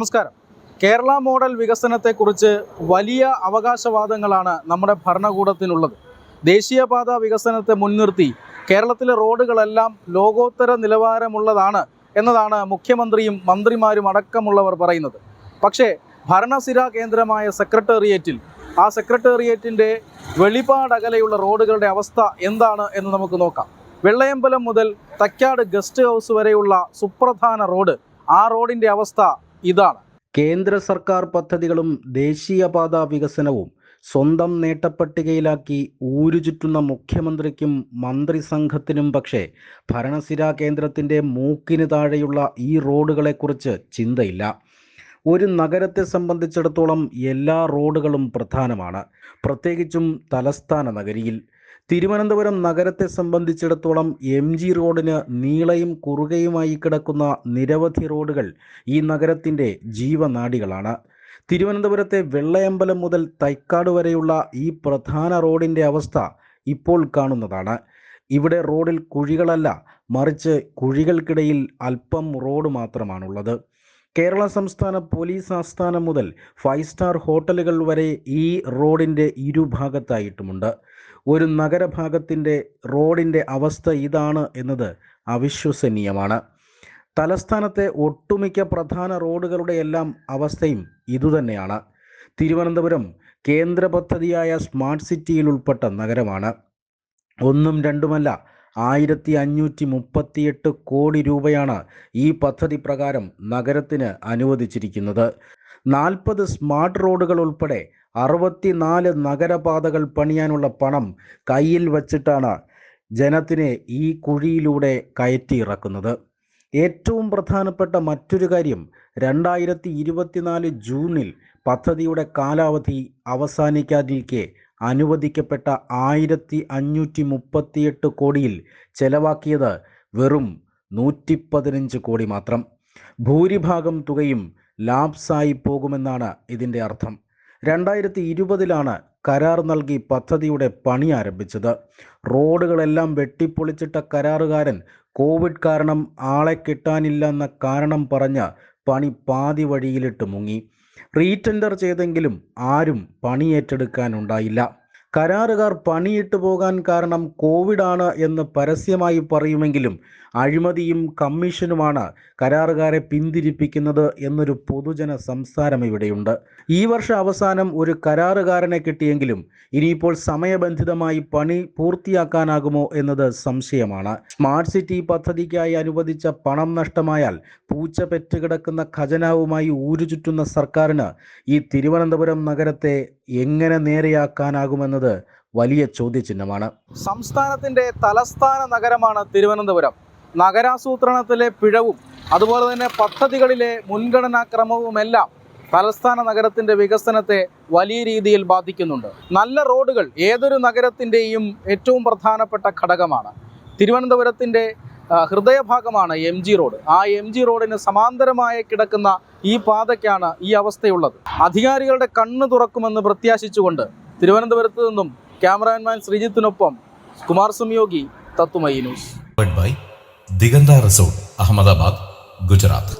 നമസ്കാരം. കേരള മോഡൽ വികസനത്തെക്കുറിച്ച് വലിയ അവകാശവാദങ്ങളാണ് നമ്മുടെ ഭരണകൂടത്തിനുള്ളത്. ദേശീയപാത വികസനത്തെ മുൻനിർത്തി കേരളത്തിലെ റോഡുകളെല്ലാം ലോകോത്തര നിലവാരമുള്ളതാണ് എന്നതാണ് മുഖ്യമന്ത്രിയും മന്ത്രിമാരും അടക്കമുള്ളവർ പറയുന്നത്. പക്ഷേ ഭരണസിര കേന്ദ്രമായ സെക്രട്ടേറിയറ്റിൽ ആ സെക്രട്ടേറിയറ്റിന്റെ വെളിപാടകലെയുള്ള റോഡുകളുടെ അവസ്ഥ എന്താണ് എന്ന് നമുക്ക് നോക്കാം. വെള്ളയമ്പലം മുതൽ തക്കാട് ഗസ്റ്റ് ഹൗസ് വരെയുള്ള സുപ്രധാന റോഡ് ആ റോഡിന്റെ അവസ്ഥ ഇതാണ്. കേന്ദ്ര സർക്കാർ പദ്ധതികളും ദേശീയപാത വികസനവും സ്വന്തം നേട്ടപ്പട്ടികയിലാക്കി ഊരുചുറ്റുന്ന മുഖ്യമന്ത്രിക്കും മന്ത്രിസംഘത്തിനും പക്ഷേ ഭരണസിരാ കേന്ദ്രത്തിന്റെ മൂക്കിന് താഴെയുള്ള ഈ റോഡുകളെക്കുറിച്ച് ചിന്തയില്ല. ഒരു നഗരത്തെ സംബന്ധിച്ചിടത്തോളം എല്ലാ റോഡുകളും പ്രധാനമാണ്. പ്രത്യേകിച്ചും തലസ്ഥാന നഗരിയിൽ. തിരുവനന്തപുരം നഗരത്തെ സംബന്ധിച്ചിടത്തോളം എം ജി റോഡിന് നീളയും കുറുകയുമായി കിടക്കുന്ന നിരവധി റോഡുകൾ ഈ നഗരത്തിന്റെ ജീവനാടികളാണ്. തിരുവനന്തപുരത്തെ വെള്ളയമ്പലം മുതൽ തൈക്കാട് വരെയുള്ള ഈ പ്രധാന റോഡിന്റെ അവസ്ഥ ഇപ്പോൾ കാണുന്നതാണ്. ഇവിടെ റോഡിൽ കുഴികളല്ല മറിച്ച് കുഴികൾക്കിടയിൽ അല്പം റോഡ് മാത്രമാണുള്ളത്. കേരള സംസ്ഥാന പോലീസ് ആസ്ഥാനം മുതൽ ഫൈവ് സ്റ്റാർ ഹോട്ടലുകൾ വരെ ഈ റോഡിന്റെ ഇരുഭാഗത്തായിട്ടുമുണ്ട്. ഒരു നഗരഭാഗത്തിന്റെ റോഡിന്റെ അവസ്ഥ ഇതാണ് എന്നത് അവിശ്വസനീയമാണ്. തലസ്ഥാനത്തെ ഒട്ടുമിക്ക പ്രധാന റോഡുകളുടെ എല്ലാം അവസ്ഥയും ഇതുതന്നെയാണ് തിരുവനന്തപുരം കേന്ദ്ര പദ്ധതിയായ സ്മാർട്ട് സിറ്റിയിൽ ഉൾപ്പെട്ട നഗരമാണ്. ഒന്നും രണ്ടുമല്ല ആയിരത്തി അഞ്ഞൂറ്റി മുപ്പത്തിയെട്ട് കോടി രൂപയാണ് ഈ പദ്ധതി പ്രകാരം നഗരത്തിന് അനുവദിച്ചിരിക്കുന്നത്. നാൽപ്പത് സ്മാർട്ട് റോഡുകൾ ഉൾപ്പെടെ അറുപത്തിനാല് നഗരപാതകൾ പണിയാനുള്ള പണം കയ്യിൽ വച്ചിട്ടാണ് ജനത്തിനെ ഈ കുഴിയിലൂടെ കയറ്റി ഇറക്കുന്നത് ഏറ്റവും പ്രധാനപ്പെട്ട മറ്റൊരു കാര്യം രണ്ടായിരത്തി ഇരുപത്തിനാല് ജൂണിൽ പദ്ധതിയുടെ കാലാവധി അവസാനിക്കാതിരിക്കെ അനുവദിക്കപ്പെട്ട ആയിരത്തി അഞ്ഞൂറ്റി മുപ്പത്തിയെട്ട് കോടിയിൽ ചെലവാക്കിയത് വെറും നൂറ്റി പതിനഞ്ച് കോടി മാത്രം. ഭൂരിഭാഗം തുകയും ലാപ്സായി പോകുമെന്നാണ് ഇതിന്റെ അർത്ഥം. രണ്ടായിരത്തി ഇരുപതിലാണ് കരാർ നൽകി പദ്ധതിയുടെ പണി ആരംഭിച്ചത്. റോഡുകളെല്ലാം വെട്ടിപ്പൊളിച്ചിട്ട കരാറുകാരൻ കോവിഡ് കാരണം ആളെ കിട്ടാനില്ലെന്ന കാരണം പറഞ്ഞ് പണി പാതി വഴിയിലിട്ട് മുങ്ങി. റീടെൻഡർ ചെയ്തെങ്കിലും ആരും പണി ഏറ്റെടുക്കാനുണ്ടായില്ല കരാറുകാർ പണിയിട്ട് പോകാൻ കാരണം കോവിഡാണ് എന്ന് പരസ്യമായി പറയുമെങ്കിലും അഴിമതിയും കമ്മീഷനുമാണ് കരാറുകാരെ പിന്തിരിപ്പിക്കുന്നത് എന്നൊരു പൊതുജന സംസാരം ഇവിടെയുണ്ട്. ഈ വർഷ അവസാനം ഒരു കരാറുകാരനെ കിട്ടിയെങ്കിലും ഇനിയിപ്പോൾ സമയബന്ധിതമായി പണി പൂർത്തിയാക്കാനാകുമോ എന്നത് സംശയമാണ്. സ്മാർട്ട് സിറ്റി പദ്ധതിക്കായി അനുവദിച്ച പണം നഷ്ടമായാൽ പൂച്ച പെറ്റുകിടക്കുന്ന ഖജനാവുമായി ഊരുചുറ്റുന്ന സർക്കാരിന് ഈ തിരുവനന്തപുരം നഗരത്തെ എങ്ങനെ നേരെയാക്കാനാകുമെന്നത് വലിയ ചോദ്യചിഹ്നമാണ്. സംസ്ഥാനത്തിന്റെ തലസ്ഥാന നഗരമാണ് തിരുവനന്തപുരം. നഗരാസൂത്രണത്തിലെ പിഴവും അതുപോലെ തന്നെ പദ്ധതികളിലെ മുൻഗണനാക്രമവുമെല്ലാം തലസ്ഥാന നഗരത്തിന്റെ വികസനത്തെ വലിയ രീതിയിൽ ബാധിക്കുന്നുണ്ട്. നല്ല റോഡുകൾ ഏതൊരു നഗരത്തിന്റെയും ഏറ്റവും പ്രധാനപ്പെട്ട ഘടകമാണ്. തിരുവനന്തപുരത്തിന്റെ ഹൃദയഭാഗമാണ് എം ജി റോഡ്. ആ എം ജി റോഡിന് സമാന്തരമായി കിടക്കുന്ന ഈ പാതയ്ക്കാണ് ഈ അവസ്ഥയുള്ളത്. അധികാരികളുടെ കണ്ണ് തുറക്കുമെന്ന് പ്രത്യാശിച്ചുകൊണ്ട് തിരുവനന്തപുരത്ത് നിന്നും ക്യാമറാമാൻ ശ്രീജിത്തിനൊപ്പം കുമാർ സംയോഗി തത്തുമയി ന്യൂസ് ദിഗന്ത റിസോർട്ട് അഹമ്മദാബാദ് ഗുജറാത്ത്.